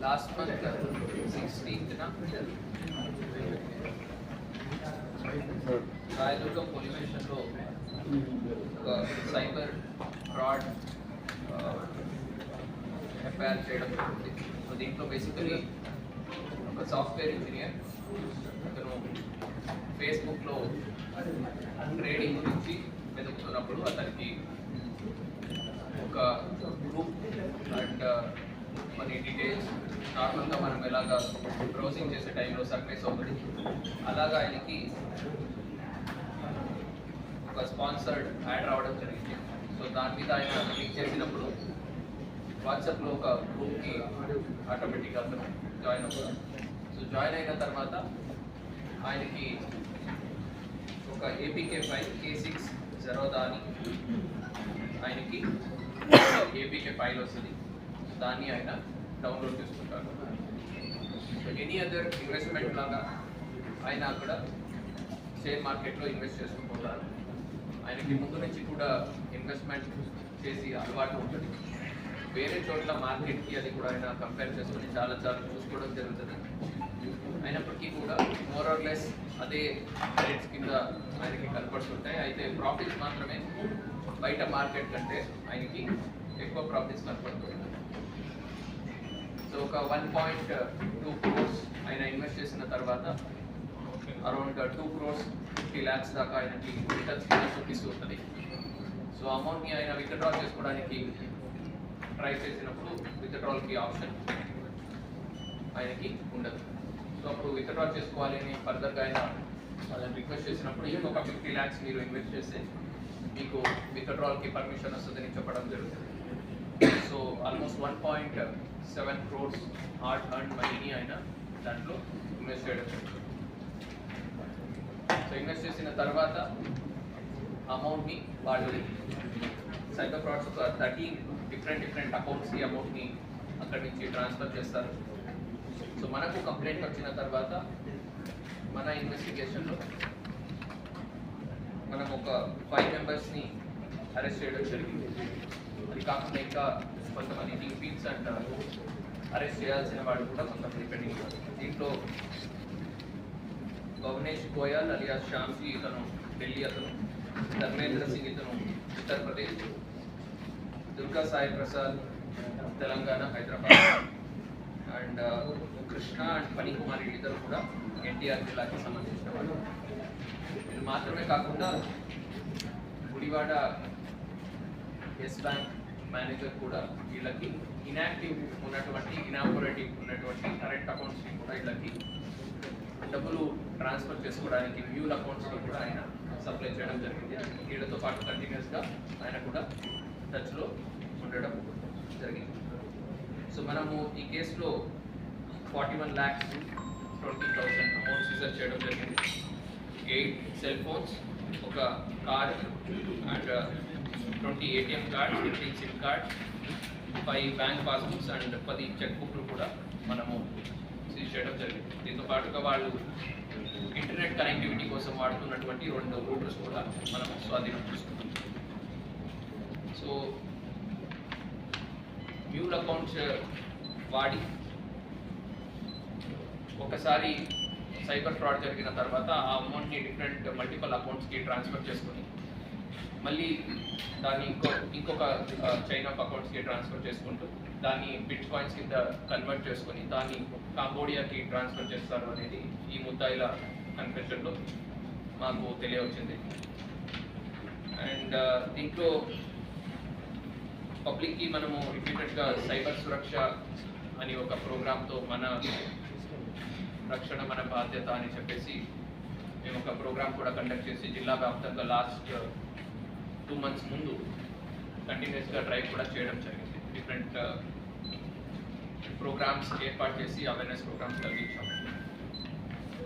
Last month sixteen ना? రాయలూరులో police స్టేషన్లో ఒక సైబర్ ఫ్రాడ్ ఎఫ్ఐఆర్ చేయడం జరిగింది సో దీంట్లో బేసికలీ ఒక సాఫ్ట్వేర్ ఇంజనీర్ అతను ఫేస్బుక్లో ట్రేడింగ్ గురించి వెతుకుతున్నప్పుడు అతనికి ఒక గ్రూప్ అండ్ మన డీటెయిల్స్ నార్మల్గా మనం ఎలాగ బ్రౌజింగ్ చేసే టైంలో సర్ఫేస్ ఒకటి అలాగా ఆయనకి ఒక స్పాన్సర్డ్ యాడ్ రావడం జరిగింది. సో దాని మీద ఆయన క్లిక్ చేసినప్పుడు వాట్సాప్లో ఒక గ్రూప్కి ఆటోమేటిక్గా అతను జాయిన్ అవుతారు. సో జాయిన్ అయిన తర్వాత ఆయనకి ఒక APK file K six Zerodha అని ఆయనకి ఏపీకే ఫైల్ వస్తుంది. దాన్ని ఆయన డౌన్లోడ్ చేసుకుంటారు. ఎనీ అదర్ ఇన్వెస్ట్మెంట్ లాగా ఆయన అక్కడ షేర్ మార్కెట్లో ఇన్వెస్ట్ చేసుకుపోతారు ఆయనకి ముందు నుంచి కూడా ఇన్వెస్ట్మెంట్ చేసి అలవాటు ఉంటుంది. వేరే చోట్ల మార్కెట్కి అది కూడా ఆయన కంపేర్ చేసుకుని చాలా చాలా చూసుకోవడం జరుగుతుంది. అయినప్పటికీ కూడా మోర్ ఆర్ లెస్ అదే రేట్స్ కింద ఆయనకి కనపడుతుంటాయి. అయితే ప్రాఫిట్స్ మాత్రమే బయట మార్కెట్ కంటే ఆయనకి ఎక్కువ ప్రాఫిట్స్ కనపడుతుంది సో ఒక వన్ పాయింట్ టూ క్రోర్స్ ఆయన ఇన్వెస్ట్ చేసిన తర్వాత around two crores fifty lakhs దాకా ఆయనకి రిటర్న్స్ కింద చూపిస్తూ ఉంటుంది. సో అమౌంట్ని ఆయన విత్డ్రా చేసుకోవడానికి ట్రై చేసినప్పుడు విత్డ్రాల్కి ఆప్షన్ ఆయనకి ఉండదు. సో అప్పుడు విత్డ్రా చేసుకోవాలి అని ఫర్దర్గా ఆయన వాళ్ళని రిక్వెస్ట్ చేసినప్పుడు ఇంకొక ఫిఫ్టీ ల్యాక్స్ మీరు ఇన్వెస్ట్ చేస్తే మీకు విత్డ్రాల్కి పర్మిషన్ వస్తుందని చెప్పడం జరుగుతుంది. So almost one point seven crores hard and మనీని ఆయన దాంట్లో ఇన్వెస్ట్ చేయడం జరుగుతుంది సో ఇన్వెస్ట్ చేసిన తర్వాత అమౌంట్ని వాళ్ళు సైబర్ ఫ్రాడ్స్ ఒక థర్టీన్ డిఫరెంట్ డిఫరెంట్ అకౌంట్స్కి అమౌంట్ని అక్కడి నుంచి ట్రాన్స్ఫర్ చేస్తారు. సో మనకు కంప్లైంట్ వచ్చిన తర్వాత మన ఇన్వెస్టిగేషన్లో మనం ఒక ఫైవ్ మెంబర్స్ని అరెస్ట్ చేయడం జరిగింది. కాకుండా ఇంకా కొంతమంది డీపీన్స్ అండ్ అరెస్ట్ చేయాల్సిన వాళ్ళు కూడా కొంతమంది పెండింగ్ ఉన్నారు. దీంట్లో భువనేష్ గోయల్ అలియా శ్యామ్జీ ఇతను ఢిల్లీ అతను ధర్మేంద్ర సింగ్ ఇతను ఉత్తరప్రదేశ్ దుర్గా సాయి ప్రసాద్ తెలంగాణ హైదరాబాద్ అండ్ కృష్ణ అండ్ ఫణి కుమార్ వీళ్ళిద్దరు కూడా ఎన్టీఆర్ జిల్లాకి సంబంధించిన వాళ్ళు వీళ్ళు మాత్రమే కాకుండా గుడివాడ ఎస్ బ్యాంక్ మేనేజర్ కూడా వీళ్ళకి ఇనాక్టివ్ ఉన్నటువంటి ఇనాపరేటివ్ ఉన్నటువంటి కరెంట్ అకౌంట్స్ని కూడా వీళ్ళకి డబ్బులు ట్రాన్స్ఫర్ చేసుకోవడానికి మ్యూల్ అకౌంట్స్లో కూడా ఆయన సప్లై చేయడం జరిగింది. వీళ్ళతో పాటు కంటిన్యూస్గా ఆయన కూడా టచ్లో ఉండడం జరిగింది. సో మనము ఈ కేసులో forty one lakhs twenty thousand amount seizure చేయడం జరిగింది. ఎయిట్ సెల్ ఫోన్స్ ఒక car and twenty ATM cards fifteen SIM cards five bank passbooks and పది చెక్ బుక్లు కూడా మనము సీజ్ చేయడం జరిగింది. దీంతో పాటుగా వాళ్ళు ఇంటర్నెట్ కనెక్టివిటీ కోసం వాడుతున్నటువంటి రెండు రూటర్స్ కూడా మనం స్వాధీనం చేసుకుంటాం సో మ్యూల్ అకౌంట్స్ వాడి ఒకసారి సైబర్ ఫ్రాడ్ జరిగిన తర్వాత ఆ అమౌంట్ని డిఫరెంట్ మల్టిపల్ అకౌంట్స్కి ట్రాన్స్ఫర్ చేసుకొని మళ్ళీ దాన్ని ఇంకో ఇంకొక చైన్ ఆఫ్ అకౌంట్స్కి ట్రాన్స్ఫర్ చేసుకుంటూ దాన్ని బిట్ కాయిన్స్ కింద కన్వర్ట్ చేసుకొని దాన్ని కాంబోడియాకి ట్రాన్స్ఫర్ చేస్తారు అనేది ఈ ముద్దాయిల కన్ఫెషన్లో మాకు తెలియవచ్చింది. అండ్ దీంట్లో పబ్లిక్కి మనము రిపీటెడ్గా సైబర్ సురక్ష అని ఒక ప్రోగ్రామ్తో మన రక్షణ మన బాధ్యత అని చెప్పేసి మేము ఒక ప్రోగ్రామ్ కూడా కండక్ట్ చేసి జిల్లా వ్యాప్తంగా లాస్ట్ టూ మంత్స్ ముందు కంటిన్యూస్గా డ్రైవ్ కూడా చేయడం జరిగింది. డిఫరెంట్ ప్రోగ్రామ్స్ uh, ఏర్పాటు చేసి అవేర్నెస్ ప్రోగ్రామ్స్ కలిగించాము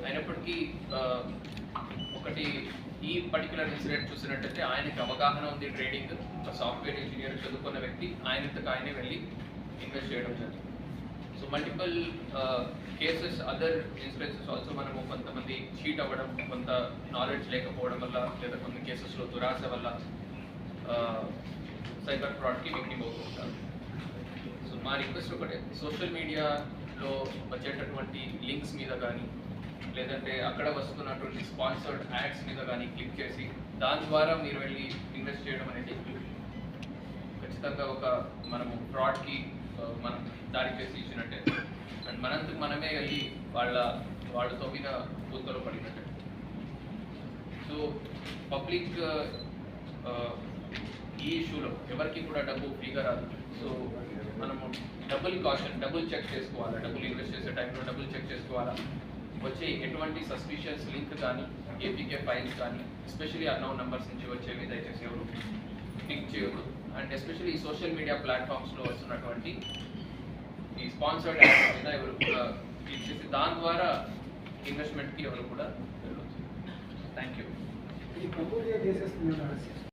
అయినప్పటికీ uh, ఒకటి ఈ పర్టికులర్ ఇన్సిడెంట్ చూసినట్టయితే ఆయనకి అవగాహన ఉంది ట్రేడింగ్ ఒక సాఫ్ట్వేర్ ఇంజనీర్ చదువుకున్న వ్యక్తి ఆయనంతకు ఆయనే వెళ్ళి ఇన్వెస్ట్ చేయడం జరిగింది. So multiple cases other incidences also మనము కొంతమంది చీట్ అవ్వడం కొంత నాలెడ్జ్ లేకపోవడం వల్ల లేదా కొన్ని కేసెస్లో దురాశ వల్ల సైబర్ ఫ్రాడ్కి విక్టిమ్ అవుతూ ఉంటారు సో మా రిక్వెస్ట్ ఒకటే సోషల్ మీడియాలో వచ్చేటటువంటి లింక్స్ మీద కానీ లేదంటే అక్కడ వస్తున్నటువంటి స్పాన్సర్డ్ యాడ్స్ మీద కానీ క్లిక్ చేసి దాని ద్వారా మీరు వెళ్ళి ఇన్వెస్ట్ చేయడం అనేది ఖచ్చితంగా ఒక మనము ఫ్రాడ్కి మనం దారి చేసి ఇచ్చినట్టే. అండ్ మనంతకు మనమే వెళ్ళి వాళ్ళ వాళ్ళతో మీద కూతురు పడినట్టే. సో పబ్లిక్ ఈ ఇష్యూలో ఎవరికి కూడా డబ్బు ఫ్రీగా రాదు. సో మనము డబుల్ కాషన్ డబుల్ చెక్ చేసుకోవాలా? డబ్బులు ఇన్వెస్ట్ చేసే టైంలో డబుల్ చెక్ చేసుకోవాలా? వచ్చే ఎటువంటి సస్పిషియస్ లింక్ కానీ ఏపీకే ఫైల్స్ కానీ ఎస్పెషలీ అన్నౌన్ నెంబర్స్ నుంచి వచ్చేవి దయచేసి ఎవరు క్లిక్ చేయకూడదు అండ్ ఎస్పెషల్లీ ఈ సోషల్ మీడియా ప్లాట్ఫామ్స్లో వస్తున్నటువంటి ఈ స్పాన్సర్డ్ యాడ్స్ మీద ఎవరు కూడా క్లిక్ చేసి దాని ద్వారా ఇన్వెస్ట్మెంట్కి ఎవరు కూడా వెళ్ళొచ్చు థ్యాంక్ యూ ఇది ప్రపోజ్ చేసేస్తున్నాడు